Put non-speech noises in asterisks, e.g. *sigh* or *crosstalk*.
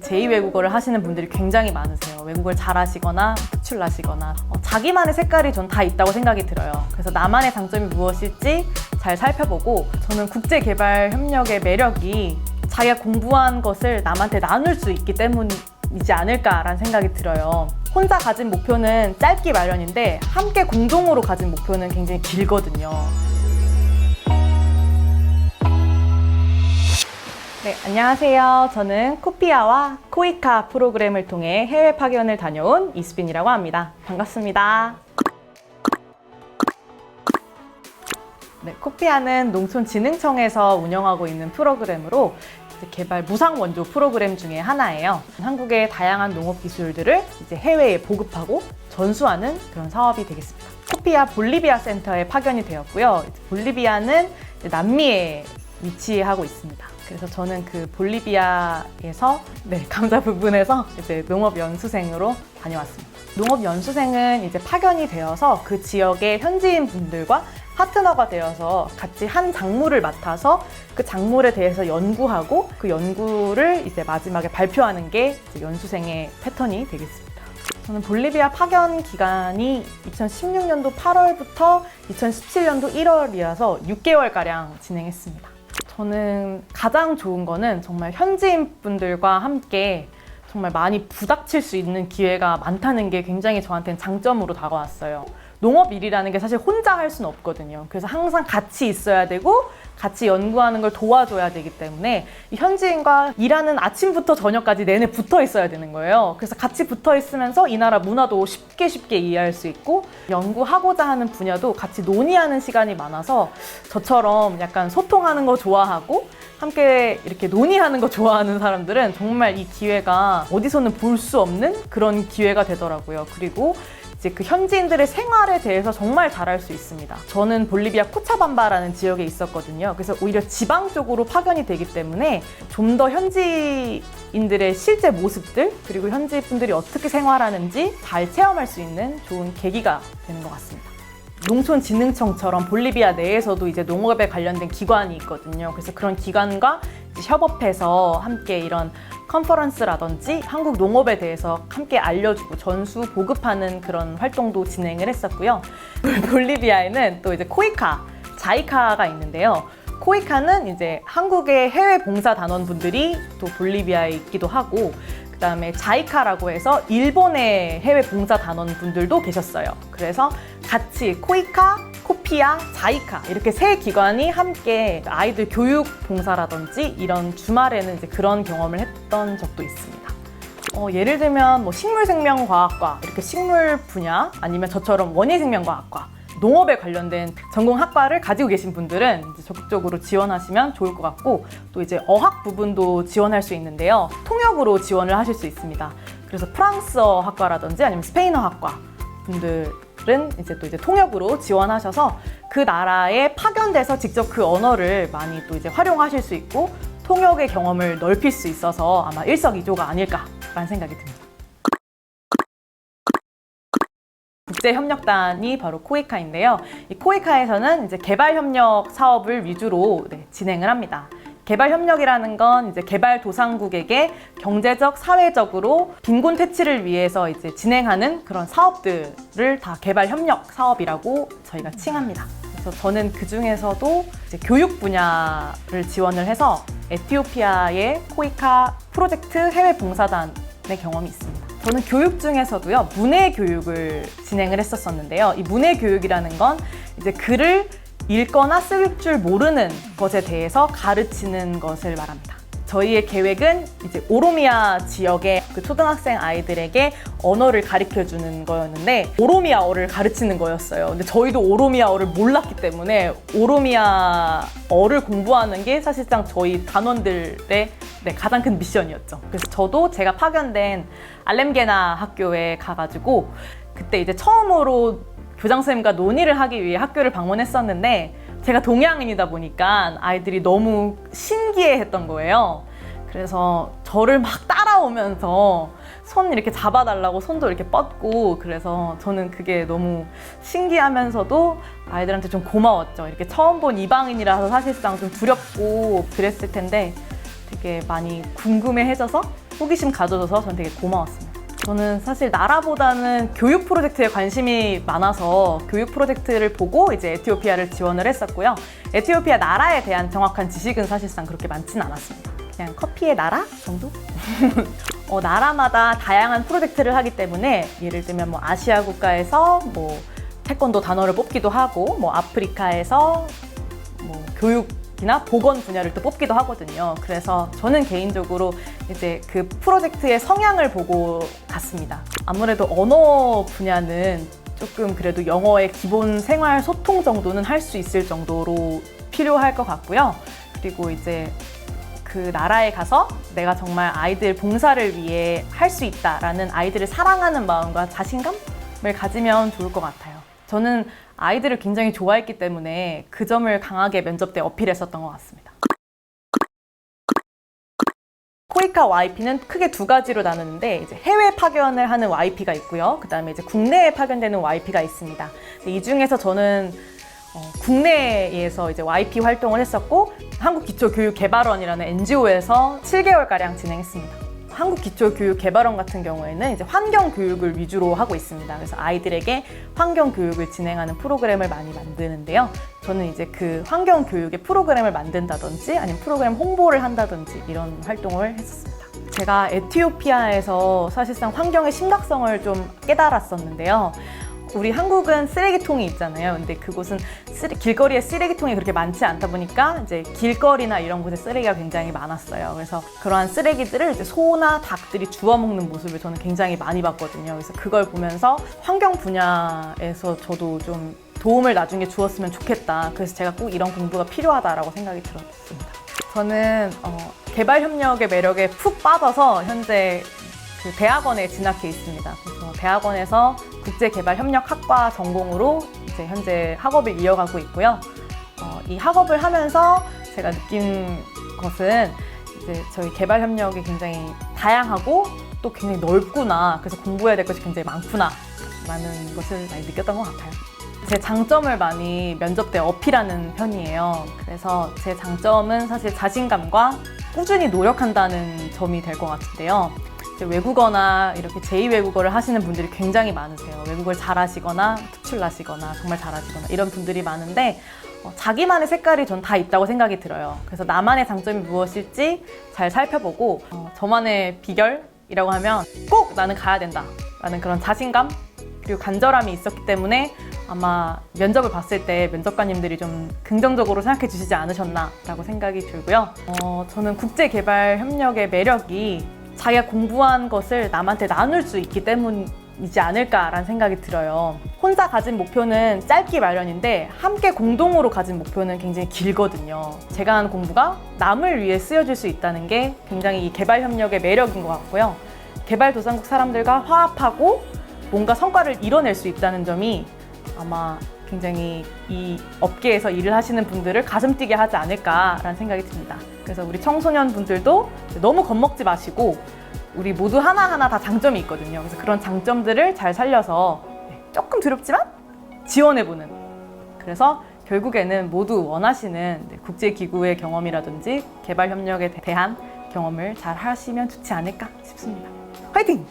제2외국어를 하시는 분들이 굉장히 많으세요. 외국어를 잘하시거나 특출나시거나 어, 자기만의 색깔이 전 다 있다고 생각이 들어요. 그래서 나만의 장점이 무엇일지 잘 살펴보고 저는 국제개발협력의 매력이 자기가 공부한 것을 남한테 나눌 수 있기 때문이지 않을까라는 생각이 들어요. 혼자 가진 목표는 짧기 마련인데 함께 공동으로 가진 목표는 굉장히 길거든요. 네, 안녕하세요. 저는 코피아와 코이카 프로그램을 통해 해외 파견을 다녀온 이수빈이라고 합니다. 반갑습니다. 네, 코피아는 농촌진흥청에서 운영하고 있는 프로그램으로 개발 무상 원조 프로그램 중에 하나예요. 한국의 다양한 농업 기술들을 이제 해외에 보급하고 전수하는 그런 사업이 되겠습니다. 코피아 볼리비아 센터에 파견이 되었고요. 볼리비아는 남미에 위치하고 있습니다. 그래서 저는 그 볼리비아에서 네, *laughs* 감자 부분에서 이제 농업 연수생으로 다녀왔습니다. 농업 연수생은 이제 파견이 되어서 그 지역의 현지인 분들과 파트너가 되어서 같이 한 작물을 맡아서 그 작물에 대해서 연구하고 그 연구를 이제 마지막에 발표하는 게 연수생의 패턴이 되겠습니다. 저는 볼리비아 파견 기간이 2016년도 8월부터 2017년도 1월이라서 6개월가량 진행했습니다. 저는 가장 좋은 거는 정말 현지인 분들과 함께 정말 많이 부닥칠 수 있는 기회가 많다는 게 굉장히 저한테는 장점으로 다가왔어요. 농업 일이라는 게 사실 혼자 할 수는 없거든요. 그래서 항상 같이 있어야 되고 같이 연구하는 걸 도와줘야 되기 때문에 이 현지인과 일하는 아침부터 저녁까지 내내 붙어 있어야 되는 거예요. 그래서 같이 붙어 있으면서 이 나라 문화도 쉽게 쉽게 이해할 수 있고 연구하고자 하는 분야도 같이 논의하는 시간이 많아서 저처럼 약간 소통하는 거 좋아하고 함께 이렇게 논의하는 거 좋아하는 사람들은 정말 이 기회가 어디서는 볼 수 없는 그런 기회가 되더라고요. 그리고 이제 그 현지인들의 생활에 대해서 정말 잘할 수 있습니다. 저는 볼리비아 코차밤바라는 지역에 있었거든요. 그래서 오히려 지방 쪽으로 파견이 되기 때문에 좀 더 현지인들의 실제 모습들 그리고 현지 분들이 어떻게 생활하는지 잘 체험할 수 있는 좋은 계기가 되는 것 같습니다. 농촌진흥청처럼 볼리비아 내에서도 이제 농업에 관련된 기관이 있거든요. 그래서 그런 기관과 협업해서 함께 이런 컨퍼런스라든지 한국 농업에 대해서 함께 알려주고 전수 보급하는 그런 활동도 진행을 했었고요. *laughs* 볼리비아에는 또 이제 코이카, 자이카가 있는데요. 코이카는 이제 한국의 해외 봉사 단원분들이 또 볼리비아에 있기도 하고 그다음에 자이카라고 해서 일본의 해외 봉사 단원분들도 계셨어요. 그래서 같이 코이카, 코피아, 자이카 이렇게 세 기관이 함께 아이들 교육 봉사라든지 이런 주말에는 이제 그런 경험을 했던 적도 있습니다. 어, 예를 들면 뭐 식물생명과학과 이렇게 식물 분야 아니면 저처럼 원예생명과학과 농업에 관련된 전공 학과를 가지고 계신 분들은 적극적으로 지원하시면 좋을 것 같고 또 이제 어학 부분도 지원할 수 있는데요. 통역으로 지원을 하실 수 있습니다. 그래서 프랑스어 학과라든지 아니면 스페인어 학과 분들은 이제 또 이제 통역으로 지원하셔서 그 나라에 파견돼서 직접 그 언어를 많이 또 이제 활용하실 수 있고 통역의 경험을 넓힐 수 있어서 아마 일석이조가 아닐까라는 생각이 듭니다. 국제협력단이 바로 코이카인데요. 이 코이카에서는 이제 개발협력 사업을 위주로 네, 진행을 합니다. 개발 협력이라는 건 이제 개발 도상국에게 경제적, 사회적으로 빈곤 퇴치를 위해서 이제 진행하는 그런 사업들을 다 개발 협력 사업이라고 저희가 칭합니다. 그래서 저는 그 중에서도 이제 교육 분야를 지원을 해서 에티오피아의 코이카 프로젝트 해외 봉사단의 경험이 있습니다. 저는 교육 중에서도요 문해 교육을 진행을 했었었는데요. 이 문해 교육이라는 건 이제 글을 읽거나 쓸 줄 모르는 것에 대해서 가르치는 것을 말합니다. 저희의 계획은 이제 오로미아 지역의 그 초등학생 아이들에게 언어를 가르쳐 주는 거였는데 오로미아어를 가르치는 거였어요. 근데 저희도 오로미아어를 몰랐기 때문에 오로미아어를 공부하는 게 사실상 저희 단원들의 네, 가장 큰 미션이었죠. 그래서 저도 제가 파견된 알렘게나 학교에 가가지고 그때 이제 처음으로 교장 선생님과 논의를 하기 위해 학교를 방문했었는데 제가 동양인이다 보니까 아이들이 너무 신기해 했던 거예요. 그래서 저를 막 따라오면서 손 이렇게 잡아달라고 손도 이렇게 뻗고 그래서 저는 그게 너무 신기하면서도 아이들한테 좀 고마웠죠. 이렇게 처음 본 이방인이라서 사실상 좀 두렵고 그랬을 텐데 되게 많이 궁금해해져서 호기심 가져줘서 전 되게 고마웠습니다. 저는 사실 나라보다는 교육 프로젝트에 관심이 많아서 교육 프로젝트를 보고 이제 에티오피아를 지원을 했었고요. 에티오피아 나라에 대한 정확한 지식은 사실상 그렇게 많지는 않았습니다. 그냥 커피의 나라 정도? *laughs* 어, 나라마다 다양한 프로젝트를 하기 때문에 예를 들면 뭐 아시아 국가에서 뭐 태권도 단어를 뽑기도 하고 뭐 아프리카에서 뭐 교육 이나 보건 분야를 또 뽑기도 하거든요. 그래서 저는 개인적으로 이제 그 프로젝트의 성향을 보고 갔습니다. 아무래도 언어 분야는 조금 그래도 영어의 기본 생활 소통 정도는 할 수 있을 정도로 필요할 것 같고요. 그리고 이제 그 나라에 가서 내가 정말 아이들 봉사를 위해 할 수 있다라는 아이들을 사랑하는 마음과 자신감을 가지면 좋을 것 같아요. 저는 아이들을 굉장히 좋아했기 때문에 그 점을 강하게 면접 때 어필했었던 것 같습니다. 코이카 YP는 크게 두 가지로 나누는데 이제 해외 파견을 하는 YP가 있고요. 그다음에 이제 국내에 파견되는 YP가 있습니다. 이 중에서 저는 어, 국내에서 이제 YP 활동을 했었고 한국기초교육개발원이라는 NGO에서 7개월 가량 진행했습니다. 한국기초교육개발원 같은 경우에는 이제 환경 교육을 위주로 하고 있습니다. 그래서 아이들에게 환경 교육을 진행하는 프로그램을 많이 만드는데요. 저는 이제 그 환경 교육의 프로그램을 만든다든지 아니면 프로그램 홍보를 한다든지 이런 활동을 했었습니다. 제가 에티오피아에서 사실상 환경의 심각성을 좀 깨달았었는데요. 우리 한국은 쓰레기통이 있잖아요. 근데 그곳은 쓰레, 길거리에 쓰레기통이 그렇게 많지 않다 보니까 이제 길거리나 이런 곳에 쓰레기가 굉장히 많았어요. 그래서 그러한 쓰레기들을 이제 소나 닭들이 주워 먹는 모습을 저는 굉장히 많이 봤거든요. 그래서 그걸 보면서 환경 분야에서 저도 좀 도움을 나중에 주었으면 좋겠다. 그래서 제가 꼭 이런 공부가 필요하다라고 생각이 들었습니다. 저는 어, 개발 협력의 매력에 푹 빠져서 현재 그 대학원에 진학해 있습니다. 그래서 대학원에서 국제개발협력학과 전공으로 이제 현재 학업을 이어가고 있고요. 어, 이 학업을 하면서 제가 느낀 것은 이제 저희 개발협력이 굉장히 다양하고 또 굉장히 넓구나. 그래서 공부해야 될 것이 굉장히 많구나. 라는 것을 많이 느꼈던 것 같아요. 제 장점을 많이 면접 때 어필하는 편이에요. 그래서 제 장점은 사실 자신감과 꾸준히 노력한다는 점이 될 것 같은데요. 외국어나 이렇게 제2외국어를 하시는 분들이 굉장히 많으세요. 외국어를 잘하시거나 특출나시거나 정말 잘하시거나 이런 분들이 많은데 어, 자기만의 색깔이 전 다 있다고 생각이 들어요. 그래서 나만의 장점이 무엇일지 잘 살펴보고 어, 저만의 비결이라고 하면 꼭 나는 가야 된다 라는 그런 자신감 그리고 간절함이 있었기 때문에 아마 면접을 봤을 때 면접관님들이 좀 긍정적으로 생각해 주시지 않으셨나라고 생각이 들고요. 어, 저는 국제개발협력의 매력이 자기가 공부한 것을 남한테 나눌 수 있기 때문이지 않을까라는 생각이 들어요. 혼자 가진 목표는 짧기 마련인데 함께 공동으로 가진 목표는 굉장히 길거든요. 제가 한 공부가 남을 위해 쓰여질 수 있다는 게 굉장히 이 개발 협력의 매력인 것 같고요. 개발도상국 사람들과 화합하고 뭔가 성과를 이뤄낼 수 있다는 점이 아마 굉장히 이 업계에서 일을 하시는 분들을 가슴 뛰게 하지 않을까라는 생각이 듭니다. 그래서 우리 청소년 분들도 너무 겁먹지 마시고 우리 모두 하나하나 다 장점이 있거든요. 그래서 그런 장점들을 잘 살려서 네, 조금 두렵지만 지원해보는. 그래서 결국에는 모두 원하시는 네, 국제기구의 경험이라든지 개발협력에 대한 경험을 잘 하시면 좋지 않을까 싶습니다. 화이팅!